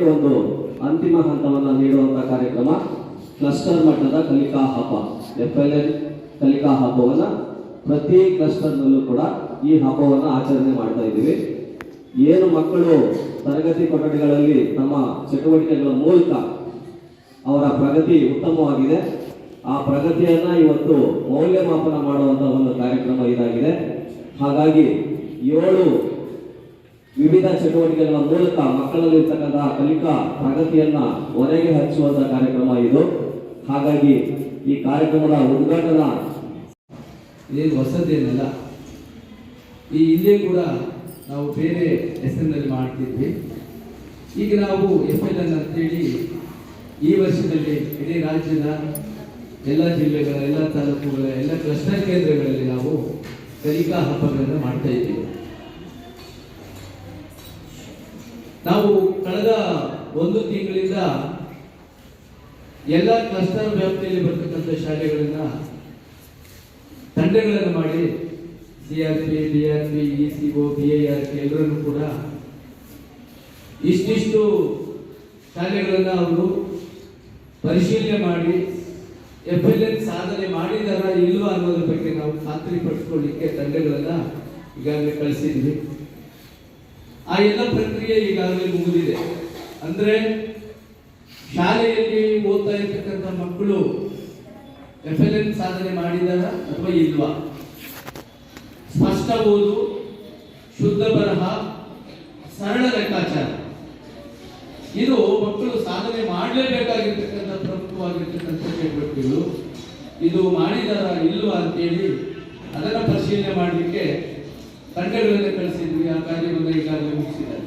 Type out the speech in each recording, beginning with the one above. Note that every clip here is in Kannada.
ಕಾರ್ಯಕ್ರಮಕ್ಕೆ ಒಂದು ಅಂತಿಮ ಹಂತವನ್ನು ನೀಡುವಂತ ಕಾರ್ಯಕ್ರಮ ಕ್ಲಸ್ಟರ್ ಮಟ್ಟದ ಕಲಿಕಾ ಹಬ್ಬ ಎಫ್ ಎಲ್ ಎನ್ ಕಲಿಕಾ ಹಬ್ಬವನ್ನು ಪ್ರತಿ ಕ್ಲಸ್ಟರ್ನಲ್ಲೂ ಕೂಡ ಈ ಹಬ್ಬವನ್ನು ಆಚರಣೆ ಮಾಡ್ತಾ ಇದ್ದೀವಿ. ಏನು ಮಕ್ಕಳು ತರಗತಿ ಕೊಠಡಿಗಳಲ್ಲಿ ತಮ್ಮ ಚಟುವಟಿಕೆಗಳ ಮೂಲಕ ಅವರ ಪ್ರಗತಿ ಉತ್ತಮವಾಗಿದೆ, ಆ ಪ್ರಗತಿಯನ್ನ ಇವತ್ತು ಮೌಲ್ಯಮಾಪನ ಮಾಡುವಂತ ಒಂದು ಕಾರ್ಯಕ್ರಮ ಇದಾಗಿದೆ. ಹಾಗಾಗಿ ಏಳು ವಿವಿಧ ಚಟುವಟಿಕೆಗಳ ಮೂಲಕ ಮಕ್ಕಳಲ್ಲಿರ್ತಕ್ಕಂತಹ ಕಲಿಕಾ ಪ್ರಗತಿಯನ್ನ ಹೊರಗೆ ಹಚ್ಚುವಂತಹ ಕಾರ್ಯಕ್ರಮ ಇದು. ಹಾಗಾಗಿ ಈ ಕಾರ್ಯಕ್ರಮದ ಉದ್ಘಾಟನಾ ವಸತಿ ಹೊಸದೇನಲ್ಲ, ಈ ಹಿಂದೆ ಕೂಡ ನಾವು ಬೇರೆ ಹೆಸರಿನಲ್ಲಿ ಮಾಡ್ತಿದ್ವಿ. ಈಗ ನಾವು ಎಫ್ ಎಲ್ ಎನ್ ಅಂತೇಳಿ ಈ ವರ್ಷದಲ್ಲಿ ಇಡೀ ರಾಜ್ಯದ ಎಲ್ಲ ಜಿಲ್ಲೆಗಳ, ಎಲ್ಲ ತಾಲೂಕುಗಳ, ಎಲ್ಲ ಕ್ಲಸ್ಟರ್ ಕೇಂದ್ರಗಳಲ್ಲಿ ನಾವು ಕಲಿಕಾ ಹಬ್ಬಗಳನ್ನು ಮಾಡ್ತಾ ಇದ್ದೀವಿ. ನಾವು ಕಳೆದ ಒಂದು ತಿಂಗಳಿಂದ ಎಲ್ಲ ಕ್ಲಸ್ಟರ್ ವ್ಯಾಪ್ತಿಯಲ್ಲಿ ಬರ್ತಕ್ಕಂಥ ಶಾಲೆಗಳನ್ನ ತಂಡಗಳನ್ನು ಮಾಡಿ C R P, D R P, E C O, B I R P ಎಲ್ಲರನ್ನು ಕೂಡ ಇಷ್ಟಿಷ್ಟು ಶಾಲೆಗಳನ್ನು ಅವರು ಪರಿಶೀಲನೆ ಮಾಡಿ ಎಫ್ ಎಲ್ ಎನ್ ಸಾಧನೆ ಮಾಡಿದಾರ ಇಲ್ವಾ ಅನ್ನೋದ್ರ ಬಗ್ಗೆ ನಾವು ಖಾತ್ರಿ ಪಡಿಸ್ಕೊಳ್ಳಿಕ್ಕೆ ತಂಡಗಳನ್ನ ಈಗಾಗಲೇ ಕಳಿಸಿದ್ವಿ. ಆ ಎಲ್ಲ ಪ್ರಕ್ರಿಯೆ ಈಗಾಗಲೇ ಮುಗಿದಿದೆ. ಅಂದ್ರೆ ಶಾಲೆಯಲ್ಲಿ ಓದ್ತಾ ಇರ್ತಕ್ಕಂಥ ಮಕ್ಕಳು ಎಫ್ ಎಲ್ ಎನ್ ಸಾಧನೆ ಮಾಡಿದಾರ ಅಥವಾ ಇಲ್ವಾ? ಸ್ಪಷ್ಟ ಓದು, ಶುದ್ಧ ಬರಹ, ಸರಳ ಲೆಕ್ಕಾಚಾರ. ಇದು ಮಕ್ಕಳು ಸಾಧನೆ ಮಾಡಲೇಬೇಕಾಗಿರ್ತಕ್ಕಂಥ ಪ್ರಮುಖವಾಗಿರ್ತಕ್ಕಂಥ ಚಟುವಟಿಕೆಗಳು. ಇದು ಮಾಡಿದಾರ ಇಲ್ವಾ ಅಂತೇಳಿ ಅದನ್ನು ಪರಿಶೀಲನೆ ಮಾಡಲಿಕ್ಕೆ ತಂಡಗಳನ್ನು ಕಳಿಸಿದ್ವಿ, ಆ ಕಾರ್ಯವನ್ನು ಈಗಾಗಲೇ ಮುಗಿಸಿದ್ದಾರೆ.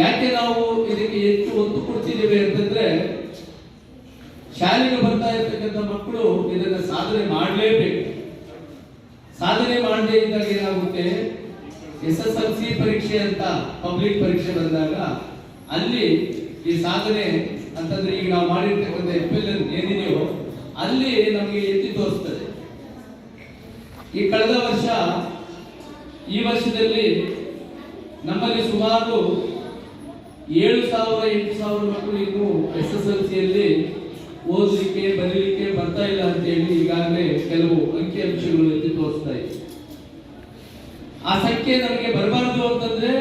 ಯಾಕೆ ನಾವು ಇದಕ್ಕೆ ಹೆಚ್ಚು ಒತ್ತು ಕೊಡ್ತಿದ್ದೇವೆ ಅಂತಂದ್ರೆ, ಶಾಲೆಗೆ ಬರ್ತಾ ಇರ್ತಕ್ಕಂಥ ಮಕ್ಕಳು ಇದನ್ನ ಸಾಧನೆ ಮಾಡಲೇಬೇಕು. ಸಾಧನೆ ಮಾಡದೇ ಇದ್ದಾಗ ಏನಾಗುತ್ತೆ? ಎಸ್ ಎಸ್ ಎಲ್ ಸಿ ಪರೀಕ್ಷೆ ಅಂತ, ಪಬ್ಲಿಕ್ ಪರೀಕ್ಷೆ ಬಂದಾಗ ಅಲ್ಲಿ ಈ ಸಾಧನೆ ಅಂತಂದ್ರೆ ಈಗ ನಾವು ಮಾಡಿರ್ತಕ್ಕಂಥ ಎಫ್ ಎಲ್ ಎನ್ ಏನಿದೆಯೋ, ಅಲ್ಲಿ ನಮಗೆ ಎತ್ತಿ ತೋರಿಸ್ತದೆ. ಈ ಕಳೆದ ವರ್ಷ, ಈ ವರ್ಷದಲ್ಲಿ ನಮ್ಮಲ್ಲಿ ಸುಮಾರು ಏಳು ಸಾವಿರ, ಎಂಟು ಸಾವಿರ ಮಕ್ಕಳು ಇನ್ನು ಎಸ್ ಎಸ್ ಎಲ್ ಸಿಯಲ್ಲಿ ಓದಲಿಕ್ಕೆ, ಬರೀಲಿಕ್ಕೆ ಬರ್ತಾ ಇಲ್ಲ ಅಂತ ಹೇಳಿ ಈಗಾಗಲೇ ಕೆಲವು ಅಂಕಿ ಅಂಶಗಳು ಎತ್ತಿ ತೋರಿಸ್ತಾ ಇದೆ. ಆ ಸಂಖ್ಯೆ ನಮಗೆ ಬರಬಾರದು ಅಂತಂದ್ರೆ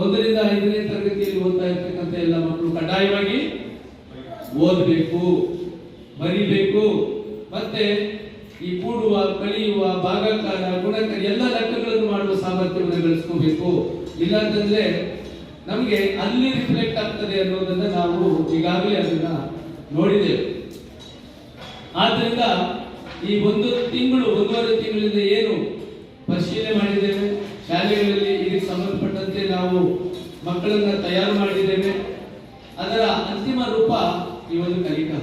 ಒಂದರಿಂದ ಐದನೇ ತರಗತಿಯಲ್ಲಿ ಓದ್ತಾ ಇರ್ತಕ್ಕಂಥ ಎಲ್ಲ ಮಕ್ಕಳು ಕಡ್ಡಾಯವಾಗಿ ಓದಬೇಕು, ಬರೀಬೇಕು. ಮತ್ತೆ ಈ ಕೂಡುವ, ಕಳಿಯುವ, ಭಾಗಾಕಾರ, ಗುಣಕ ಎಲ್ಲ ಲೆಕ್ಕಗಳನ್ನು ಮಾಡುವ ಸಾಮರ್ಥ್ಯವನ್ನು ಗಳಿಸ್ಕೋಬೇಕು ಇಲ್ಲಾಂತಂದ್ರೆ ನಮಗೆ ಅಲ್ಲಿ ರಿಫ್ಲೆಕ್ಟ್ ಆಗ್ತದೆ ಅನ್ನೋದನ್ನ ನಾವು ಈಗಾಗಲೇ ಅದನ್ನ ನೋಡಿದ್ದೇವೆ. ಆದ್ರಿಂದ ಈ ಒಂದು ತಿಂಗಳು, ಒಂದೂವರೆ ತಿಂಗಳಿಂದ ಏನು ಪರಿಶೀಲನೆ ಮಾಡಿದ್ದೇವೆ. ಶಾಲೆಗಳಲ್ಲಿ ಇದಕ್ಕೆ ಸಂಬಂಧಪಟ್ಟಂತೆ ನಾವು ಮಕ್ಕಳನ್ನ ತಯಾರು ಮಾಡಿದ್ದೇವೆ. ಅದರ ಅಂತಿಮ ರೂಪ ಈ ಒಂದು ಕಲಿಕಾ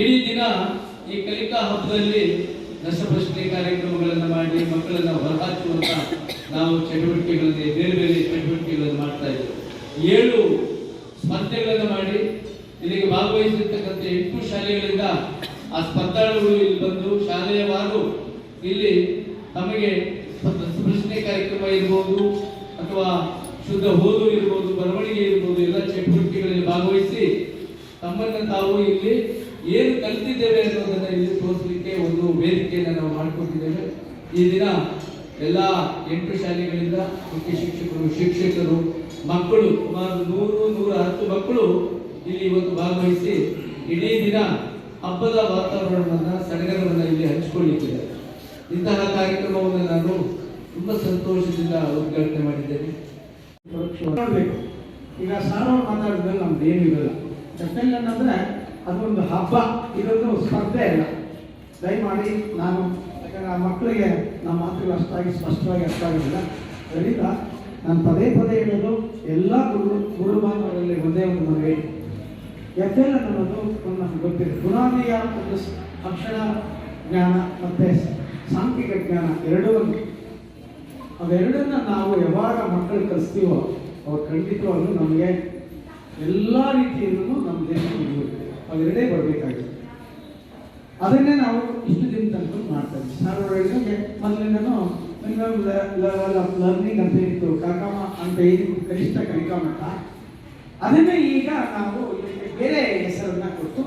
ಇಡೀ ದಿನ ಈ ಕಲಿಕಾ ಹಬ್ಬದಲ್ಲಿ ರಸಪ್ರಶ್ನೆ ಕಾರ್ಯಕ್ರಮಗಳನ್ನು ಮಾಡಿ ಮಕ್ಕಳನ್ನು ಹೊರಹಾಕುವಂತ ನಾವು ಚಟುವಟಿಕೆಗಳಲ್ಲಿ ಬೇರೆ ಬೇರೆ ಚಟುವಟಿಕೆಗಳನ್ನು ಮಾಡ್ತಾ ಇದ್ದೇವೆ. ಏಳು ಸ್ಪರ್ಧೆಗಳನ್ನು ಮಾಡಿ, ಇಲ್ಲಿಗೆ ಭಾಗವಹಿಸಿರ್ತಕ್ಕಂಥ ಎಂಟು ಶಾಲೆಗಳಿಂದ ಆ ಸ್ಪರ್ಧಾಳುಗಳು ಇಲ್ಲಿ ಬಂದು ಶಾಲೆಯವಾರು ಇಲ್ಲಿ ತಮಗೆ ಪ್ರಶ್ನೆ ಕಾರ್ಯಕ್ರಮ ಇರ್ಬೋದು, ಅಥವಾ ಶುದ್ಧ ಓದು ಇರ್ಬೋದು, ಬರವಣಿಗೆ ಇರ್ಬೋದು, ಎಲ್ಲ ಚಟುವಟಿಕೆಗಳಲ್ಲಿ ಭಾಗವಹಿಸಿ ತಮ್ಮನ್ನು ತಾವು ಇಲ್ಲಿ ಏನು ಕಲ್ತಿದ್ದೇವೆ ಅನ್ನೋದನ್ನ ಇಲ್ಲಿ ತೋರಿಸಲಿಕ್ಕೆ ಒಂದು ವೇದಿಕೆಯನ್ನು ನಾವು ಮಾಡಿಕೊಟ್ಟಿದ್ದೇವೆ. ಈ ದಿನ ಎಲ್ಲ ಎಂಟು ಶಾಲೆಗಳಿಂದ ಮುಖ್ಯ ಶಿಕ್ಷಕರು ಶಿಕ್ಷಕರು, ಮಕ್ಕಳು, ಸುಮಾರು ನೂರು, ನೂರ ಹತ್ತು ಮಕ್ಕಳು ಇಲ್ಲಿ ಇವತ್ತು ಭಾಗವಹಿಸಿ ಇಡೀ ದಿನ ಹಬ್ಬದ ವಾತಾವರಣವನ್ನ, ಸಡಗರವನ್ನ ಇಲ್ಲಿ ಹಂಚಿಕೊಳ್ಳಿದ್ದೇವೆ ಇಂತಹ ಕಾರ್ಯಕ್ರಮವನ್ನು ನಾನು ತುಂಬಾ ಸಂತೋಷದಿಂದ ಉದ್ಘಾಟನೆ ಮಾಡಿದ್ದೇನೆ. ಈಗ ಸಾರ್ವ ಮಾತಾಡಿದ್ಮೇಲೆ ನಮ್ದು ಏನು ಇರಲ್ಲ ಎಫ್ ಅಂದ್ರೆ ಅದೊಂದು ಹಬ್ಬ, ಇದೊಂದು ಸ್ಪರ್ಧೆ ಇಲ್ಲ ದಯಮಾಡಿ ನಾನು ಯಾಕಂದ್ರೆ ಆ ಮಕ್ಕಳಿಗೆ ನಮ್ಮ ಮಾತುಗಳು ಅಷ್ಟಾಗಿ ಸ್ಪಷ್ಟವಾಗಿ ಅರ್ಥ ಆಗೋದಿಲ್ಲ. ಅದರಿಂದ ನಾನು ಪದೇ ಪದೇ ಹೇಳೋದು, ಎಲ್ಲ ಗುರು ಗುರು ಬಾಂಧವರಲ್ಲಿ ಒಂದೇ ಒಂದು ಮನವಿ. ಎಫ್ ಎಲ್ ಅನ್ನೋದು ನಮ್ಗೆ ಗೊತ್ತಿದೆ. ಬುನಾದಿಯ ಒಂದು ಅಕ್ಷರ ಜ್ಞಾನ ಮತ್ತು ಸಾಂಖ್ಯಿಕ ಜ್ಞಾನ ಎರಡೂ ಅವೆರಡನ್ನ ನಾವು ಯಾವಾಗ ಮಕ್ಕಳು ಕಲಿಸ್ತೀವೋ, ಅವ್ರು ಖಂಡಿತವಾಗ್ಲೂ ನಮಗೆ ಎಲ್ಲ ರೀತಿಯಲ್ಲೂ ನಮ್ಮ ದೇಶ ಅವೆರಡೇ ಬರಬೇಕಾಗಿದೆ ಅದನ್ನೇ ನಾವು ಇಷ್ಟು ದಿನ ತನಕ ಮಾಡ್ತೇವೆ ಸರ್ ಲೆವೆಲ್ ಆಫ್ ಲರ್ನಿಂಗ್ ಅಂತ ಇತ್ತು ಕರ್ಕಮ ಅಂತ ಏನು ಕನಿಷ್ಠ ಕಲಿಕಾ ಮಟ್ಟ ಅದನ್ನೇ ಈಗ ನಾವು ಬೇರೆ ಹೆಸರನ್ನ ಕೊಟ್ಟು